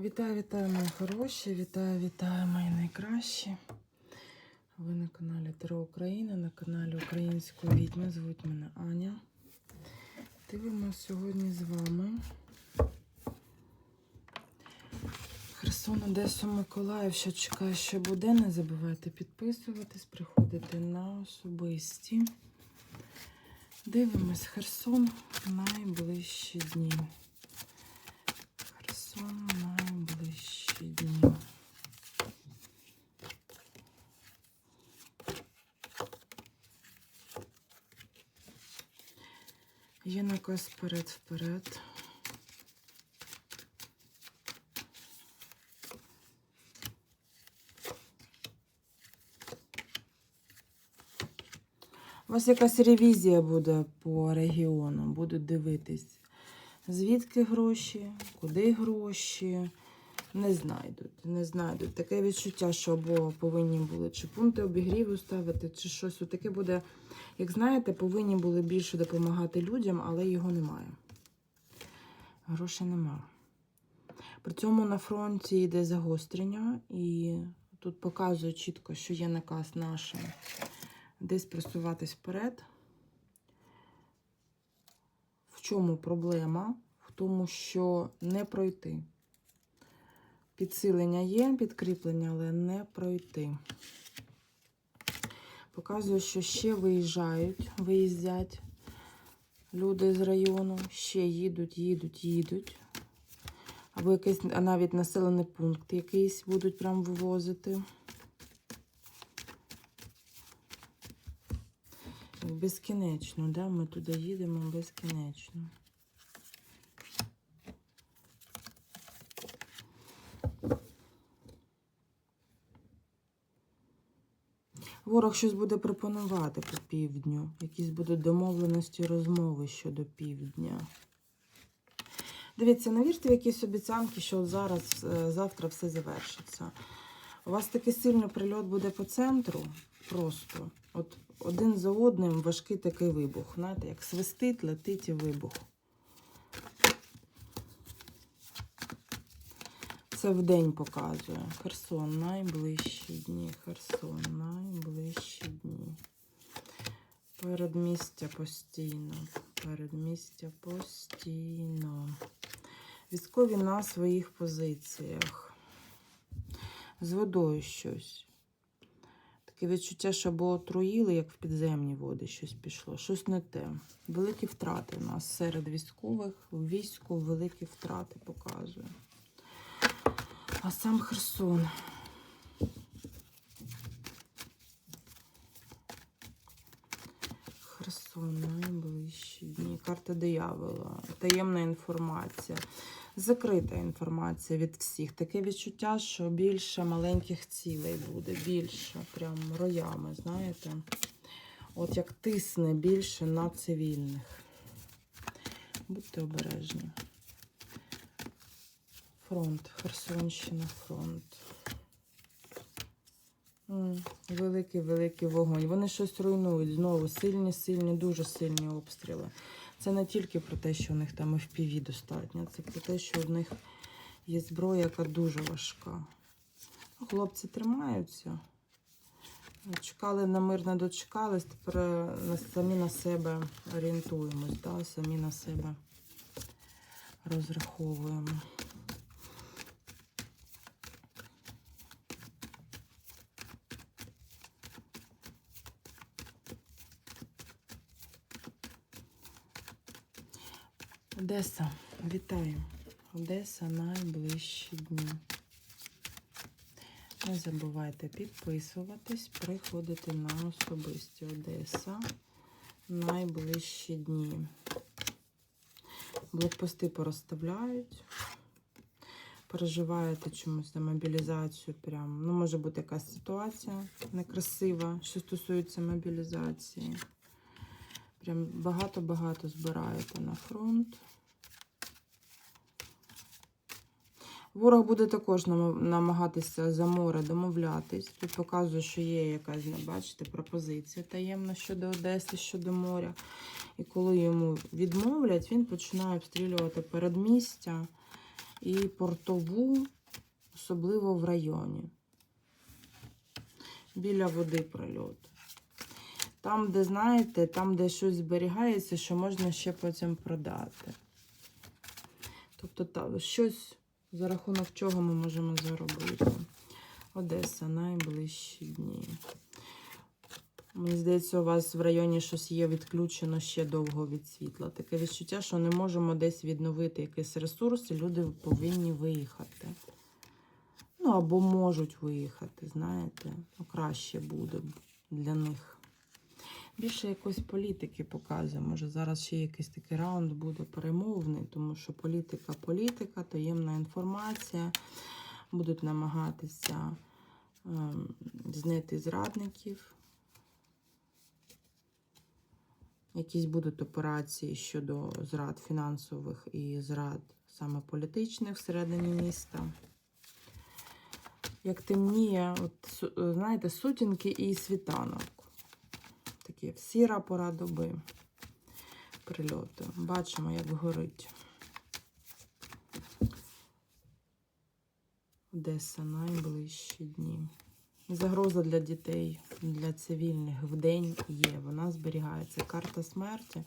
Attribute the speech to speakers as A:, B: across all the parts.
A: Вітаю, вітаю, мої хороші, вітаю, вітаю, мої найкращі. Ви на каналі Таро Україна, на каналі Української відьми. Звуть мене Аня. Дивимося сьогодні з вами. Херсон, Одесу, Миколаїв, що чекає, що буде. Не забувайте підписуватись, приходити на особисті. Дивимось Херсон найближчі дні. Є наказ вперед-вперед. У вас якась ревізія буде по регіону, будуть дивитись, звідки гроші, куди гроші. Не знайдуть, не знайдуть. Таке відчуття, що або повинні були чи пункти обігріву ставити, чи щось. Таке буде, як знаєте, повинні були більше допомагати людям, але його немає. Грошей немає. При цьому на фронті йде загострення, і тут показує чітко, що є наказ нашим десь просуватись вперед. В чому проблема? В тому, що не пройти. Підсилення є, підкріплення, але не пройти. Показує, що ще виїжджають, виїздять люди з району, ще їдуть, їдуть, їдуть. Або якийсь а навіть населений пункт якийсь будуть прям вивозити. Безкінечно, да? ми туди їдемо безкінечно. Ворог щось буде пропонувати по півдню. Якісь будуть домовленості, розмови щодо півдня. Дивіться, не вірте в якісь обіцянки, що зараз, е, завтра все завершиться. У вас такий сильний прильот буде по центру. Просто. От один за одним важкий такий вибух. Знаєте, як свистить, летить і вибух. Це в день показує. Херсон, найближчі дні. Херсон, найближчі дні. Передмістя постійно. Передмістя постійно. Військові на своїх позиціях. З водою щось. Таке відчуття, що або отруїли, як в підземні води щось пішло. Щось не те. Великі втрати у нас серед військових. Війську великі втрати показує. А сам Херсон. Херсон, найближчі дні. Карта диявола. Таємна інформація. Закрита інформація від всіх. Таке відчуття, що більше маленьких цілей буде. Більше, прям роями, знаєте. От як тисне більше на цивільних. Будьте обережні. Фронт, Херсонщина, фронт. Великий-великий вогонь. Вони щось руйнують. Знову сильні, сильні, дуже сильні обстріли. Це не тільки про те, що у них там FPV достатньо, це про те, що в них є зброя, яка дуже важка. Ну, Хлопці тримаються. Чекали на мир, не дочекались, тепер е, самі на себе орієнтуємось, да? самі на себе розраховуємо. Одеса, вітаю. Одеса найближчі дні. Не забувайте підписуватись, приходити на особисті Одеса найближчі дні. Блокпости порозставляють. Переживаєте чомусь за мобілізацію. Прям, ну, може бути якась ситуація некрасива, що стосується мобілізації. Прям багато-багато збираєте на фронт. Ворог буде також намагатися за море домовлятись. Тут показує, що є якась, не бачите, пропозиція таємна щодо Одеси, щодо моря. І коли йому відмовлять, він починає обстрілювати передмістя і портову, особливо в районі. Біля води прольот. Там, де, знаєте, там, де щось зберігається, що можна ще потім продати. Тобто та, щось, за рахунок чого ми можемо заробити. Одеса, найближчі дні. Мені здається, у вас в районі щось є відключено ще довго від світла. Таке відчуття, що не можемо десь відновити якийсь ресурс, і люди повинні виїхати. Ну, або можуть виїхати, знаєте, ну, краще буде для них. Більше якоїсь політики показує. Може, зараз ще якийсь такий раунд буде перемовний, тому що політика, політика, таємна інформація. Будуть намагатися ем, знайти зрадників. Якісь будуть операції щодо зрад фінансових і зрад саме політичних всередині міста. Як темніє, от, знаєте, сутінки і світанок. Такі сіра пора доби прильоту. Бачимо, як горить. Одеса найближчі дні. Загроза для дітей, для цивільних в день є. Вона зберігається. Карта смерті.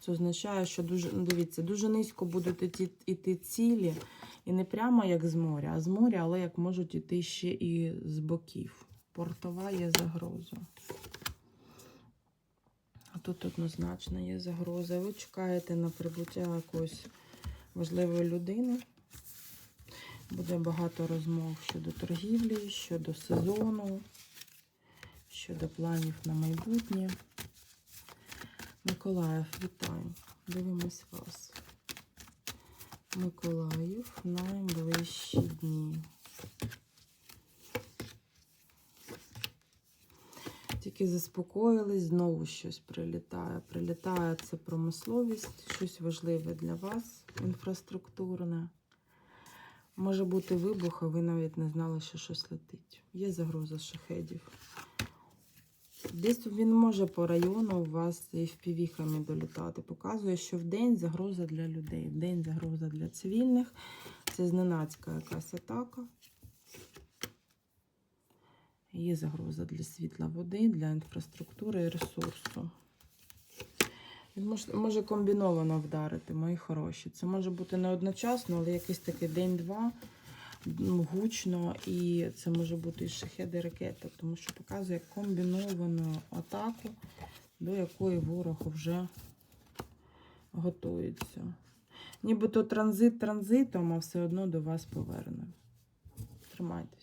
A: Це означає, що дуже, ну дивіться, дуже низько будуть іти, іти цілі. І не прямо як з моря, а з моря, але як можуть іти ще і з боків. Портова є загроза. А тут однозначно є загроза. Ви чекаєте на прибуття якоїсь важливої людини. Буде багато розмов щодо торгівлі, щодо сезону, щодо планів на майбутнє. Миколаїв, вітаю. Дивимось вас. Миколаїв найближчі дні. Тільки заспокоїлись, знову щось прилітає. Прилітає це промисловість, щось важливе для вас, інфраструктурне. Може бути вибух, а ви навіть не знали, що щось летить. Є загроза шахедів. Десь він може по району у вас і впівіхами долітати. Показує, що в день загроза для людей, в день загроза для цивільних. Це зненацька якась атака. Є загроза для світла води, для інфраструктури і ресурсу. Він може, комбіновано вдарити, мої хороші. Це може бути не одночасно, але якийсь такий день-два ну, гучно, і це може бути і шахеди і ракети, тому що показує комбіновану атаку, до якої ворог вже готується. Нібито транзит транзитом, а все одно до вас поверне. Тримайтесь.